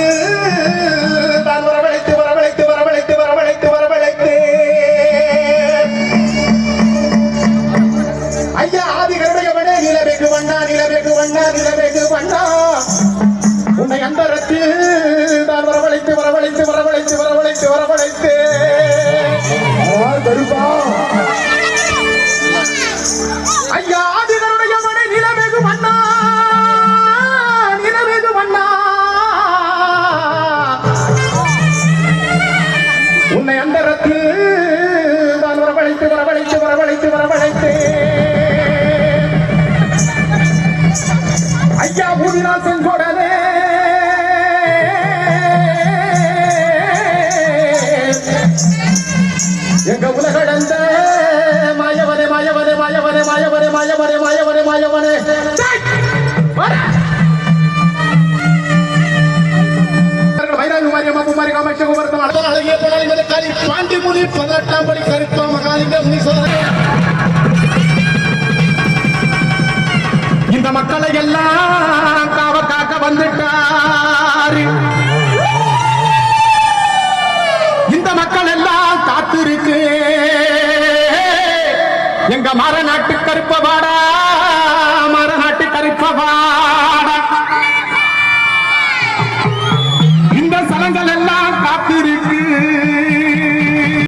வரவழைத்து நான் வரவழைத்து வரவழைத்து வரவழைத்து வரவழைத்து வரவழைத்து. ஐயா ஆதி கருடையவனே நிலவேகு வண்ணா நிலவேகு வண்ணா நிலவேகு வண்ணா. உன்னை அந்தரத்தில் நான் வரவழைத்து வரவழைத்து வரவழைத்து கொஞ்சினால் செங்கோடனே எங்க உலகடந்த மாயவனே மாயவனே மாயவனே மாயவனே மாயவனே மாயவனே மாயவனே டேய்! காமாட்சி குமரத்தம் அழகிய படாளிகளை பதினெட்டாம் படி கருத்தோ மகாலிங்கம் முனீஸ்வரர் இந்த மக்களை எல்லாம் காவ காக்க வந்துட்டாரு. இந்த மக்கள் எல்லாம் காத்திருக்கு. எங்க மர நாட்டு கருப்பவாடா